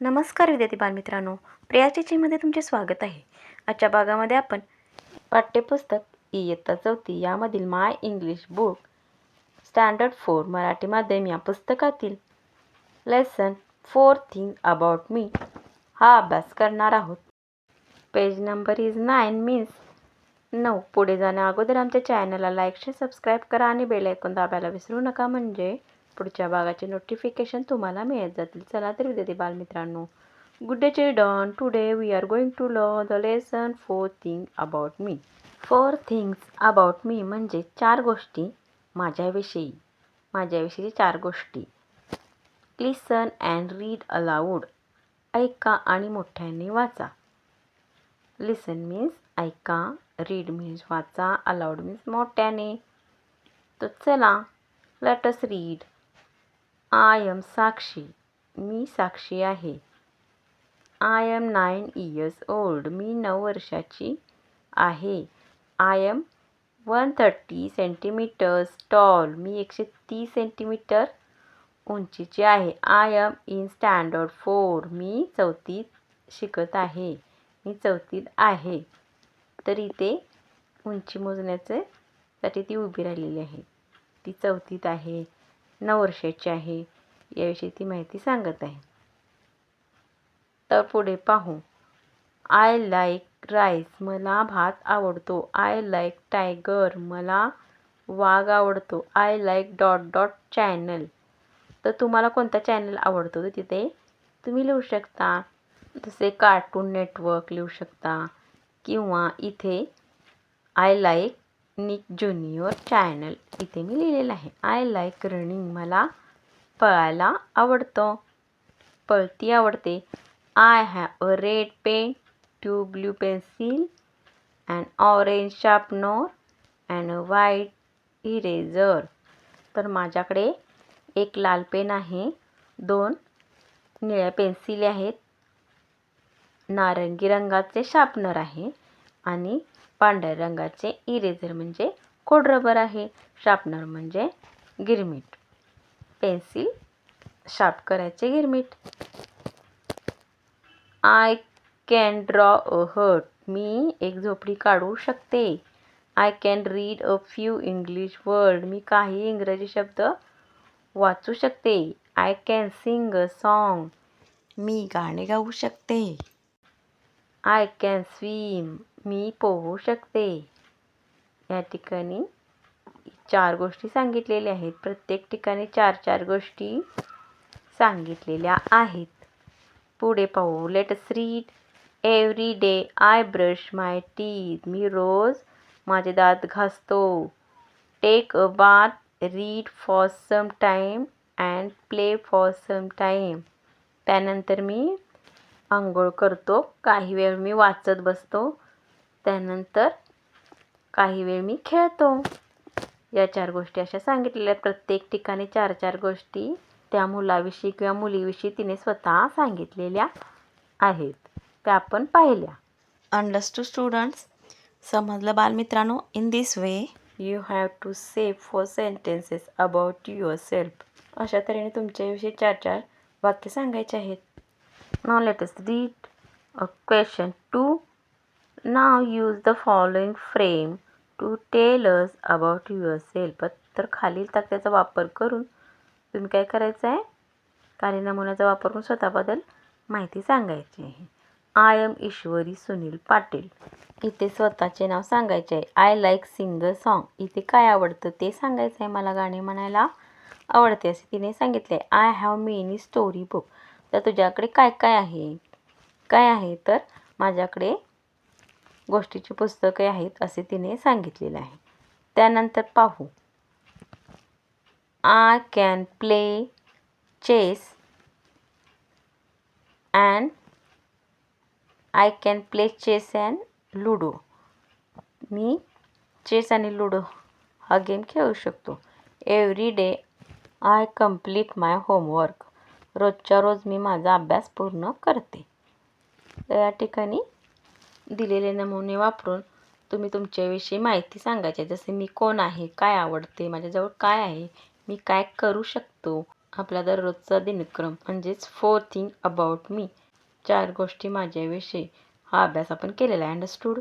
नमस्कार विद्यार्थी बालमित्रांनो. प्रिया चिचीमध्ये तुमचे स्वागत आहे. आजच्या भागामध्ये आपण पाठ्यपुस्तक इयत्ता चौथी यामधील my English book standard four Marathi माध्यम या पुस्तकातील lesson four thing about me हा अभ्यास करणार आहोत. Page number is nine means नऊ. पुढे जाण्या अगोदर आमच्या चॅनलला लाईक शेअर सबस्क्राईब करा आणि बेल ऐकून दाबायला विसरू नका. म्हणजे पुढच्या भागाचे नोटिफिकेशन तुम्हाला मिळत जातील. चला तर विद्यार्थी बालमित्रांनो good day children today we are going to learn the lesson four thing about me four things about me म्हणजे चार गोष्टी माझ्याविषयी. माझ्याविषयी चार गोष्टी. लिसन अँड रीड अलाउड ऐका आणि मोठ्याने वाचा. लिसन मीन्स ऐका रीड मीन्स वाचा अलाउड मीन्स मोठ्याने. तर चला let's read I am Sakshi मी साक्षी आहे. I am nine years old मी नऊ वर्षाची आहे. I am one thirty centimetres tall मी एकशे तीस सेंटीमीटर उंचीची आहे. I am in standard four मी चौथीत शिकत आहे. मी चौथीत आहे. तर इथे उंची मोजण्याचे साठी ती उभी राहिलेली आहे. ती चौथीत आहे. नऊ वर्षाची आहे. याविषयी ती माहिती सांगत आहे. तर पुढे पाहू. आय लाईक राईस मला भात आवडतो. आय लाईक टायगर मला वाघ आवडतो. I like dot dot channel तर तुम्हाला कोणता चॅनल आवडतो? तर तिथे तुम्ही लिहू शकता. जसे कार्टून नेटवर्क लिहू शकता. किंवा इथे I like Nick Junior channel इथे मी लिहिलेलं आहे. आय लाईक रनिंग मला पळायला आवडतं. पळती आवडते. I have a red pen two blue pencil and orange sharpener and a white eraser तर माझ्याकडे एक लाल पेन आहे. दोन निळ्या पेन्सिली आहेत. नारंगी रंगाचे शार्पनर आहे. आणि पांढऱ्या रंगाचे इरेझर म्हणजे खोडरबर आहे. शार्पनर म्हणजे गिरमीट पेन्सिल शार्प करायचे girmit I can draw a hut. मी एक झोपडी काढू शकते. I can read a few English word. मी काही इंग्रजी शब्द वाचू शकते. I can sing a song. मी गाणे गाऊ शकते. I can swim. मी पोहू शकते. या ठिकाणी चार गोष्टी सांगितलेल्या आहेत. प्रत्येक ठिकाणी चार चार गोष्टी सांगितलेल्या आहेत. पुढे पाहू. Let's read every day I brush my teeth मी रोज माझे दात घासतो. Take a bath read for some time and play for some time त्यानंतर मी आंघोळ करतो. काही वेळ मी वाचत बसतो. त्यानंतर काही वेळ मी खेळतो. या चार गोष्टी अशा सांगितलेल्या आहेत. प्रत्येक ठिकाणी चार चार गोष्टी त्या मुलाविषयी किंवा मुलीविषयी तिने स्वतः सांगितलेल्या आहेत. त्या आपण पाहिल्या. अंडरस्टू स्टुडंट्स समजलं बालमित्रांनो? In this way you have to say four sentences about yourself अशा तऱ्हेने तुमच्याविषयी चार चार वाक्य सांगायचे आहेत. Now let's read a question two now use the following frame to tell us about yourself तर खालील तक्त्याचा वापर करून तुम्ही काय करायचं आहे? खालील नमुन्याचा वापर करून स्वतःबद्दल माहिती सांगायची आहे. आय एम ईश्वरी सुनील पाटील इथे स्वतःचे नाव सांगायचे आहे. आय लाईक सिंगर सॉन्ग इथे काय आवडतं ते सांगायचं आहे मला गाणे म्हणायला आवडते असे तिने सांगितले I have many story book तर तुझ्याकडे काय काय आहे? काय आहे? तर माझ्याकडे गोष्टीची पुस्तके आहेत असे तिने सांगितलेले आहे. त्यानंतर पाहू. I can play chess and I can play chess and ludo me chess आणि लुडो हा गेम खेळू शकतो. Every day I complete my homework रोजच्या रोज मी माझा अभ्यास पूर्ण करते. तर या ठिकाणी दिलेले नमुने वापरून तुम्ही तुमच्याविषयी माहिती सांगायची जसे मी कोण आहे काय आवडते माझ्याजवळ काय आहे मी काय करू शकतो? आपला दररोजचा दिनक्रम म्हणजेच फोर थिंग अबाउट मी चार गोष्टी माझ्याविषयी हा अभ्यास आपण केलेला आहे अंडरस्टूड